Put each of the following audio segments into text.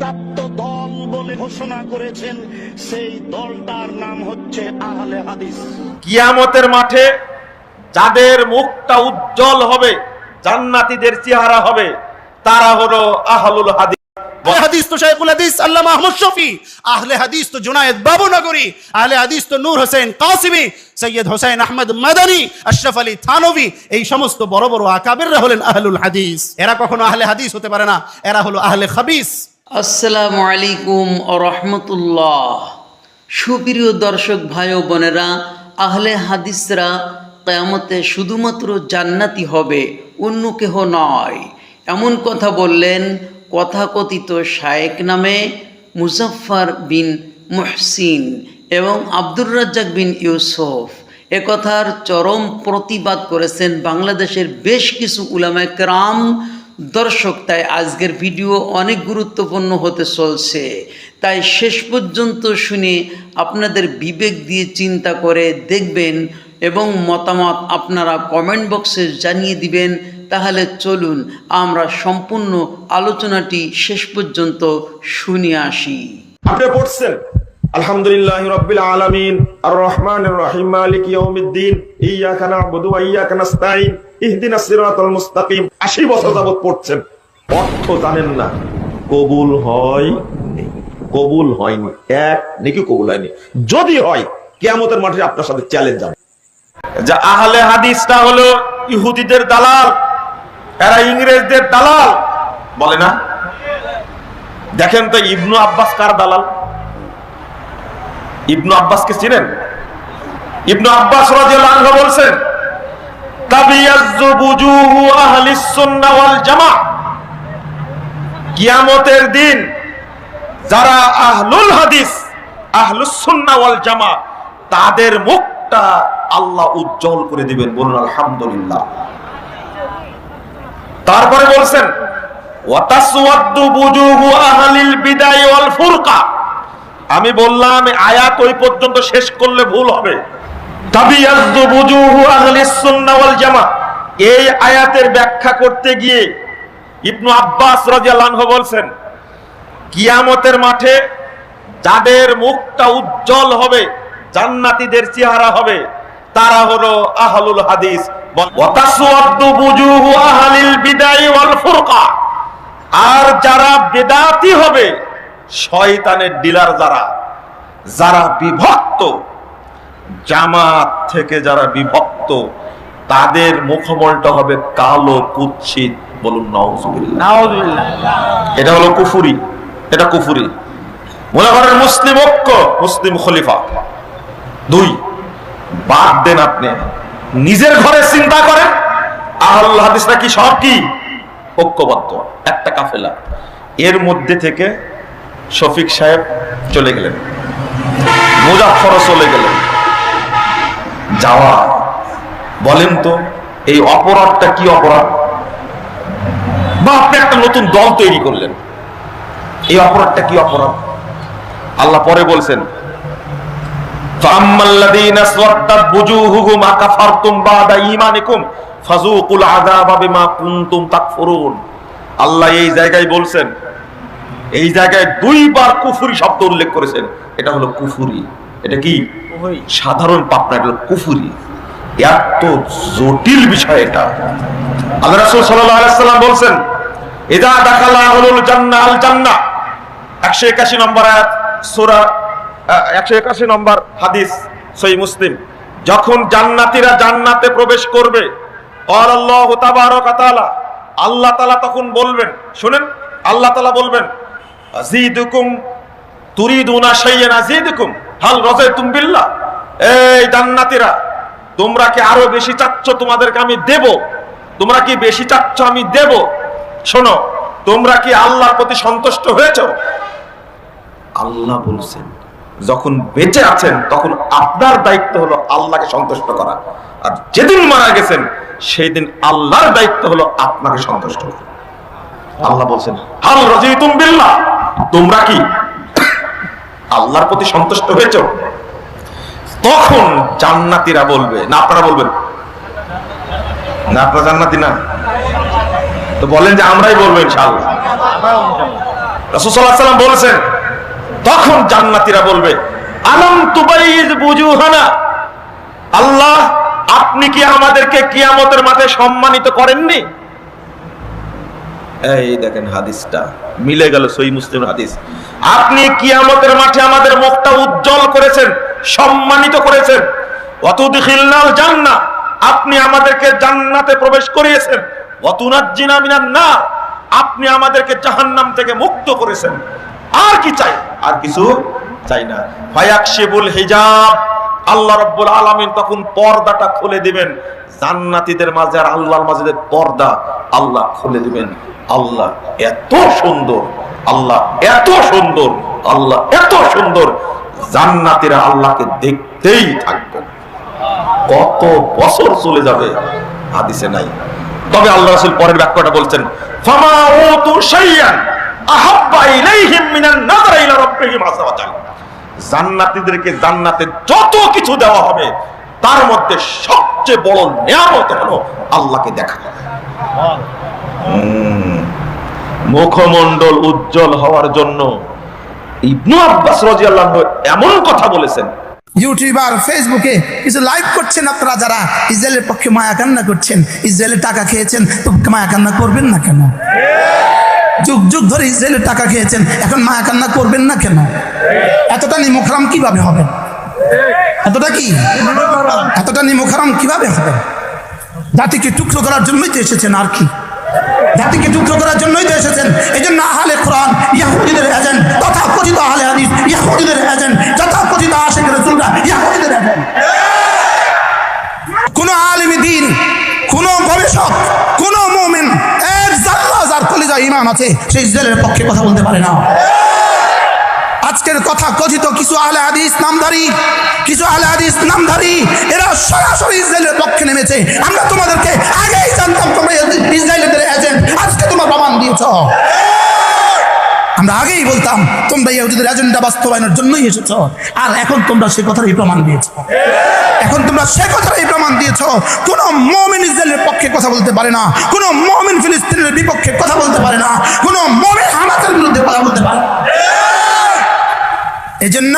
প্রাপ্ত দল বলে ঘোষণা করেছেন সেই দলটার নাম হচ্ছে আহলে হাদিস। কিয়ামতের মাঠে যাদের মুখটা উজ্জ্বল হবে জান্নাতীদের চেহারা হবে তারা হলো আহলুল হাদিস। হাদিস তো শেখুল হাদিস আল্লামা আহমদ শফি। আহলে হাদিস তো জুনায়েদ বাবুনগরী। আহলে হাদিস তো নূর হোসেন কাসিমি সৈয়দ হোসেন আহমদ মাদানী আশরাফ আলী থানভী এই সমস্ত বড় বড় আকাবেররা হলেন আহলুল হাদিস। এরা কখনো আহলে হাদিস হতে পারে না এরা হলো আহলে খাবিস। আসসালামু আলাইকুম ও রহমতুল্লাহ। সুপ্রিয় দর্শক ভাই ও বোনেরা, আহলে হাদিসরা কেয়ামতে শুধুমাত্র জান্নাতি হবে, অন্য কেহ নয়। এমন কথা বললেন কথাকথিত শায়েক নামে মুজাফফর বিন মুহসিন এবং আব্দুর রাজ্জাক বিন ইউসুফ। একথার চরম প্রতিবাদ করেছেন বাংলাদেশের বেশ কিছু উলামায় কেরাম দর্শক, তাই আজকের ভিডিও অনেক গুরুত্বপূর্ণ হতে চলছে। তাই শেষ পর্যন্ত শুনে আপনাদের বিবেক দিয়ে চিন্তা করে দেখবেন এবং মতামত আপনারা কমেন্ট বক্সে জানিয়ে দিবেন। তাহলে চলুন আমরা সম্পূর্ণ আলোচনাটি শেষ পর্যন্ত শুনে আসি। আপনি পড়ছেন, আলহামদুলিল্লাহ রাব্বিল আলামিন আর রহমানির রহিম, মালিক ইয়াউমিদ্দিন ইয়াকা না'বুদু ওয়া ইয়াকা নাস্তাইন ইহদিনাস সিরাতাল মুস্তাকিম। 80 বছর যাবত পড়ছেন। অর্থ জানেন না। কবুল হয় কবুল হয়নি। এক নাকি কবুল হয়নি। যদি হয়, কিয়ামতের মাঠে আপনার সাথে চ্যালেঞ্জ হবে। যে আহলে হাদিসটা হলো ইহুদিদের দালাল। এরা ইংরেজদের দালাল। বলে না? দেখেন তো ইবনু আব্বাস কার দালাল? ইবনু আব্বাসকে চিনেন? ইবনু আব্বাস রাদিয়াল্লাহু আনহু বলছেন কিয়ামতের দিন যারা আহলুল হাদিস, আহলুস সুন্নাহ জামা, তাদের মুখটা আল্লাহ উজ্জ্বল করে দিবেন, বলুন আলহামদুলিল্লাহ। তারপরে বলছেন আমি বললাম আয়াত ওই পর্যন্ত শেষ করলে ভুল হবে। এই আয়াতের ব্যাখ্যা করতে গিয়ে আব্বাস বলছেন, কিয়ামতের মাঠে যাদের মুখটা উজ্জ্বল হবে, জান্নাতীদের চেহারা হবে, তারা হলো আহলুল হাদিস। আর যারা বেদাতি হবে, শয়তানের ডিলার যারা যারা বিভক্ত জামাত থেকে যারা বিভক্ত তাদের মুখমলটা হবে কালো কুৎসিত বলুন এটা হলো কুফুরি এটা কুফুরি। মনে করেন মুসলিম ঐক্য মুসলিম খলিফা। দুই বাদ দেন আপনি। নিজের ঘরে চিন্তা করেন। আহল হাদিসরা কি সব কি? ঐক্যবদ্ধ একটা কাফেলা। এর মধ্যে থেকে শফিক সাহেব চলে গেলেন। মুজাফরও চলে গেলেন। যাওয়া। বলেন তো, এই অপরাধটা কি অপরাধ? বা আপনি একটা নতুন দল তৈরি করলেন। এই অপরাধটা কি অপরাধ? আল্লাহ পরে বলছেন আল্লাহ এই জায়গায় বলছেন, এই জায়গায় দুইবার কুফুরি শব্দ উল্লেখ করেছেন। এটা হলো কুফুরি। এটা কি? সাধারণ পাপ না এটা কুফুরি। এত জটিল বিষয় এটা। আল্লাহ রাসূল সাল্লাল্লাহু আলাইহি সাল্লাম বলছেন ইদা দাখালা আহলুল জান্নাহ আল জান্নাহ 181 নম্বর আয়াত সূরা একশো একাশি নম্বর হাদিস সই মুসলিম। যখন জান্নাতীরা জান্নাতে প্রবেশ করবে আল্লাহ আল্লাহ তালা তখন বলবেন শুনেন আল্লাহ তালা বলবেন জিদুকুম তুরিদুনা শাইয়ানা জিদুকুম হাল রাজাইতুম বিল্লাহ। এই জান্নাতীরা, তোমরা কি আরও বেশি চাচ্ছ তোমাদেরকে আমি দেব? তোমরা কি বেশি চাচ্ছ আমি দেব? শোনো, তোমরা কি আল্লাহর প্রতি সন্তুষ্ট হয়েছো? আল্লাহ বলছেন, যখন বেঁচে আছেন, তখন আপনার দায়িত্ব হলো আল্লাহকে সন্তুষ্ট করা। আর যেদিন মারা গেছেন সেই দিন আল্লাহর দায়িত্ব হলো আপনাকে সন্তুষ্ট করা। আল্লাহ বলছেন, হাল রাজিতুম বিল্লাহ। তোমরা কি আল্লাহর প্রতি সন্তুষ্ট হয়েছ? তখন জান্নাতীরা বলবে, না, আপনারা বলবেন। না, আপনারা জান্নাতি না? তো বলেন যে আমরাই বলব ইনশাআল্লাহ। রসুসাল্লাম বলেছেন, তখন জান্নাতীরা বলবে আল্লাহ, আপনি কি আমাদেরকে কিয়ামতের মাঠে সম্মানিত করেননি? এই দেখেন হাদিসটা। মিলে গেল সই মুসলিম হাদিস। আপনি কিয়ামতের মাঠে আমাদের মুখটা উজ্জ্বল করেছেন, সম্মানিত করেছেন। অতুদখিলনাল জান্না আপনি আমাদেরকে জান্নাতে প্রবেশ করিয়েছেন। অতুনাজ্জিনা মিনান না আপনি আমাদেরকে জাহান্নাম থেকে মুক্ত করেছেন। আর কি চাই? আর কিছু চাই না। ফায়াকশিবুল হিজাব, আল্লাহ রব্বুল আলামিন তখন পর্দাটা খুলে দিবেন। জান্নাতীদের মাঝে আর আল্লাহর মাঝে পর্দা, আল্লাহ খুলে দিবেন। আল্লাহ এত সুন্দর, আল্লাহ এত সুন্দর, আল্লাহ এত সুন্দর। জান্নাতীরা আল্লাহকে দেখতেই থাকবেন কত বছর চলে যাবে হাদিসে নাই। তবে আল্লাহ রাসূল পরের বাক্যটা বলছেন, ফামা উতু শাইয়ান আহাব্বা ইলাইহিম মিনান নাযার ইলা রাব্বিহিম আযza জান্নাতীদেরকে জান্নাতে যত কিছু দেওয়া হবে, তার মধ্যে সবচেয়ে বড় নিয়ামত হলো আল্লাহকে দেখা। মুখমণ্ডল উজ্জ্বল হওয়ার জন্য ইবনু আব্বাস রাদিয়াল্লাহু আনহু এমন কথা বলেছেন। ইউটিউবার ফেসবুকে কিছু লাইভ করছেন আপনারা যারা, ইসরায়েলের পক্ষে মায়া কান্না করছেন, ইসরায়েলের টাকা খেয়েছেন, তো মায়া কান্না করবেন না কেন? যুগ যুগ ধরে ইসরায়েলের টাকা খেয়েছেন, এখন মায়া কান্না করবেন না কেন? এতটা নিমুখরাম কীভাবে হবে? এতটা কি? এতটা নিমুখরাম কীভাবে হবে? জাতিকে টুকরো করার জন্যই তো এসেছেন আর কি। জাতিকে যুদ্ধ করার জন্যই তো এসেছেন। এই জন্য আহলে কোরআন ইয়াহুদিদের এজেন্ট তথা কথিত আহলে হাদিস ইয়াহুদিদের এজেন্ট তথা কথিত আশেখ রাসূলরা ইয়াহুদিদের এজেন্ট। কোন আলিম দিন, কোন গবেষক, কোন মোমেন, এক জাল্লা যার কলিজা ইমান আছে, সেই জেলের পক্ষে কথা বলতে পারে না। আজকের কথা কথিত কিছু আহলে হাদিস নামধারী, কিছু আহলে হাদিস নামধারী, এরা সরাসরি ইসরায়েলের পক্ষে নেমেছে। আমরা তোমাদেরকে আগেই জানতাম তোমরা ইসরায়েলের এজেন্ট আজকে তোমরা প্রমাণ দিয়েছ। আমরা আগেই বলতাম, তোমরা ইহুদিদের এজেন্ডা বাস্তবায়নের জন্যই এসেছ। আর এখন তোমরা সে কথারই প্রমাণ দিয়েছ। এখন তোমরা সে কথারই প্রমাণ দিয়েছ। কোনো মমিন ইসরায়েলের পক্ষে কথা বলতে পারে না। কোন মমিন ফিলিস্তিনের বিপক্ষে কথা বলতে পারে না। কোনো মমিন হামাসের বিরুদ্ধে কথা বলতে পারে না। এই জন্য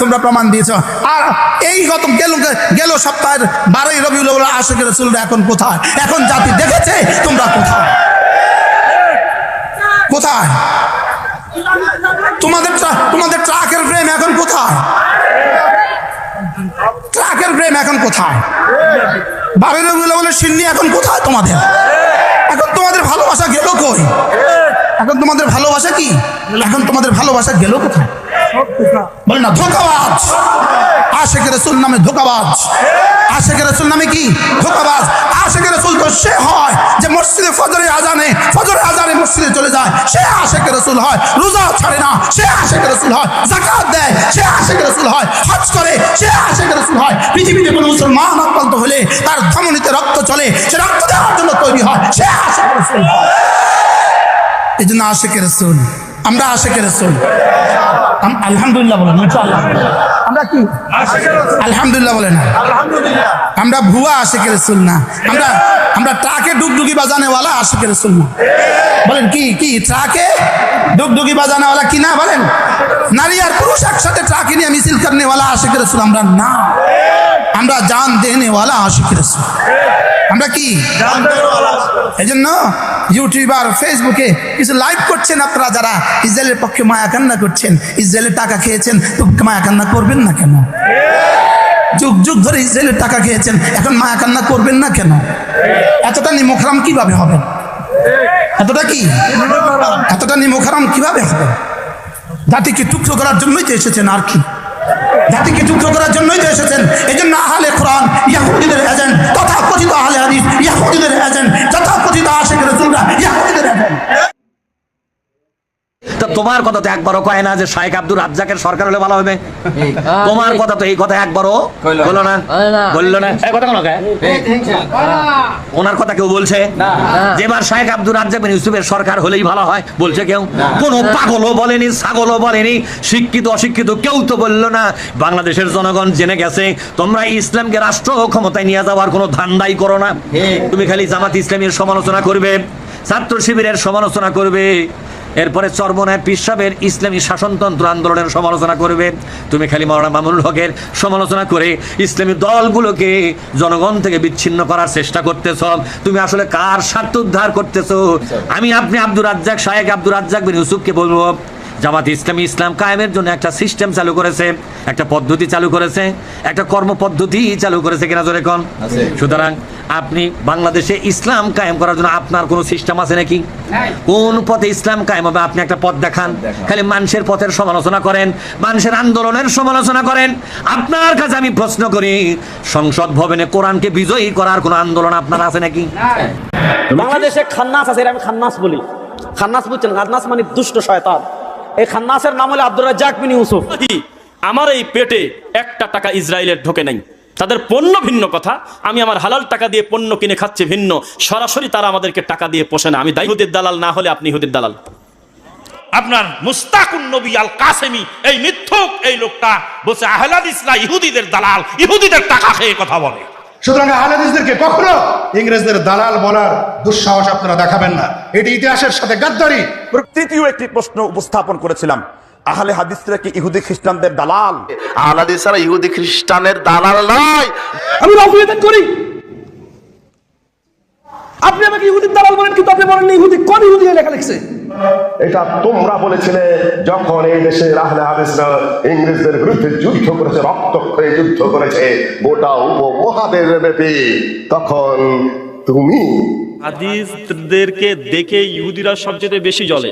তোমরা প্রমাণ দিয়েছ। আর এই গত গেল গেল সপ্তাহের বারোই রবিউল আশেকের রসুলরা এখন কোথায়? এখন জাতি দেখেছে, তোমরা কোথায়? কোথায়? তোমাদের তোমাদের ট্রাকের প্রেম এখন কোথায়? ট্রাকের প্রেম এখন কোথায়? বারোই রবিউল সিন্নি এখন কোথায় তোমাদের? এখন তোমাদের ভালোবাসা গেল কই? এখন তোমাদের ভালোবাসা কি? এখন তোমাদের ভালোবাসা গেল কোথায়? বলে না, ধোকাবাজ। আশেকের রসুল নামে ধোকাবাজ। আশেকের রসুল নামে কি? ধোকাবাজ। আশেকের রসুল তো সে হয় যে মসজিদে ফজরে আজানে ফজরে আজানে মসজিদে চলে যায়। সে আশেকের রসুল হয়, রোজা ছাড়ে না। সে আশেকের রসুল হয়, জাকাত দেয়। সে আশেকের রসুল হয়, হজ করে। সে আশেকের রসুল হয়, পৃথিবীতে কোনো মুসলমান আক্রান্ত হলে তার ধমনীতে রক্ত চলে। সে রক্ত দেওয়ার জন্য তৈরি হয়। সে আশেকের রসুল এই জন্য আশেকের রসুল আমরা আশেকের রসুল। আলহামদুলিল্লাহ বলেন আমরা কি? আলহামদুলিল্লাহ বলেন আমরা ভুয়া আশেকের রসুল না। আমরা আমরা ট্রাকে ডুগডুগি বাজানেওয়ালা আশেকের রসুল না। বলেন কি কি ট্রাকে ডুগডুগি বাজানেওয়ালা কি না বলেন? নারী আর পুরুষ একসাথে ট্রাকে নিয়ে মিছিল করনেওয়ালা আশেকের রসুল আমরা না। আমরা জান দেনেওয়ালা আশেকের রসুল। আমরা কি? এই জন্য ইউটিউবার ফেসবুকে কিছু লাইভ করছেন আপনারা যারা। ইসরায়েলের পক্ষে মায়া কান্না করছেন ইসরায়েলের টাকা খেয়েছেন তো মায়া কান্না করবেন না কেন? যুগ যুগ ধরে ইসরায়েলের টাকা খেয়েছেন এখন মায়া কান্না করবেন না কেন? এতটা নিমুখরাম কীভাবে হবে? এতটা কি? এতটা নিমুখরাম কীভাবে হবে? জাতিকে টুকরো করার জন্যই তো এসেছেন আর কি। জাতিকে টুকরো করার জন্যই তো এসেছেন। এই জন্য আহলে কোরআন, ইয়াহুদিদের এজেন্ট তথা কথিত আহলে হাদিস, ইয়াহুদিদের এজেন্ট তথা কথিত আশেখ রসুলরা, ইয়াহুদিদের এজেন্ট তা তোমার কথা তো একবারও কয় না যে শাহেখ আব্দুর রাজ্জাকের সরকার হলে ভালো হবে? তোমার কথা তো এই কথা একবারও বলল না। বলল না। এই কথা কোনো কয়? ওনার কথা কেউ বলছে? যেবার শাহেখ আব্দুর রাজ্জাক বিন ইউসুফের সরকার হলেই ভালো হয় বলছে কেউ? কোন পাগলও বলেনি ছাগলও বলেনি শিক্ষিত অশিক্ষিত কেউ তো বলল না। বাংলাদেশের জনগণ জেনে গেছে তোমরা ইসলামকে রাষ্ট্র ক্ষমতায় নিয়ে যাওয়ার কোনো ধান্দাই করো না। তুমি খালি জামাত ইসলামের সমালোচনা করবে ছাত্র শিবিরের সমালোচনা করবে। এরপরে চর্মনায় পিসাবের ইসলামী শাসনতন্ত্র আন্দোলনের সমালোচনা করবে। তুমি খালি মৌলানা মামুনুল হকের সমালোচনা করে ইসলামী দলগুলোকে জনগণ থেকে বিচ্ছিন্ন করার চেষ্টা করতেছ। তুমি আসলে কার স্বার্থ উদ্ধার করতেছ? আমি আপনি আব্দুর রাজ্জাক শাহেক আব্দুর রাজ্জাক বিন ইউসুফকে বলব জামাত ইসলামী ইসলাম কায়েমের জন্য একটা সিস্টেম চালু করেছে একটা পদ্ধতি চালু করেছে একটা কর্ম পদ্ধতি চালু করেছে কিনা জোরে কন? সুতরাং আপনি বাংলাদেশে ইসলাম কায়েম করার জন্য আপনার কোনো সিস্টেম আছে নাকি? কোন পথে ইসলাম কায়েম হবে? আপনি একটা পথ দেখান। খালি মানুষের পথের সমালোচনা করেন মানুষের আন্দোলনের সমালোচনা করেন। আপনার কাছে আমি প্রশ্ন করি সংসদ ভবনে কোরআনকে বিজয়ী করার কোনো আন্দোলন আপনার আছে নাকি? বাংলাদেশে খান্নাস আছে আমি খান্নাস বলি। খান্নাস বুঝছেন খান্নাস মানে দুষ্ট শয়তান। এই খান্নাসের নাম হলো আব্দুর রাজ্জাক বিন ইউসুফ। আমার এই পেটে একটা টাকা ইসরায়েলের ঢোকে নাই। তাদের পণ্য ভিন্ন কথা আমি আমার হালাল টাকা দিয়ে পণ্য কিনে খাচ্ছি ভিন্ন। সরাসরি তারা আমাদেরকে টাকা দিয়ে পোষে না। আমি দায়ুদের দালাল না হলে আপনি হুদের দালাল। আপনার মুস্তাকুন নবী আল কাসেমি এই মিথ্যুক এই লোকটা বলছে আহলাদ ইসলা ইহুদিদের দালাল ইহুদিদের টাকা খেয়ে কথা বলে। সুতরাং আহলাদিসদেরকে কখনো ইংরেজদের দালাল বলার দুঃসাহস আপনারা দেখাবেন না। এটি ইতিহাসের সাথে গাদ্দারি। তৃতীয় একটি প্রশ্ন উপস্থাপন করেছিলাম। আহলে হাদিসরা কি ইহুদি খ্রিস্টানদের দালাল? আহলাদিসরা ছাড়া ইহুদি খ্রিস্টানের দালাল নয় আমি করি। আপনি আমাকে ইহুদির দালাল বলেন কিন্তু আপনি বলেন ইহুদি কোন ইহুদি লেখা লিখছে? এটা তোমরা বলেছিলে যখন এই দেশে আহলে হাদিসরা ইংরেজদের বিরুদ্ধে যুদ্ধ করেছে রক্তক্ষয়ে যুদ্ধ করেছে গোটা উপমহাদের ব্যাপী তখন তুমি হাদিসদেরকে দেখে ইহুদিরা সবচেয়ে বেশি জ্বলে।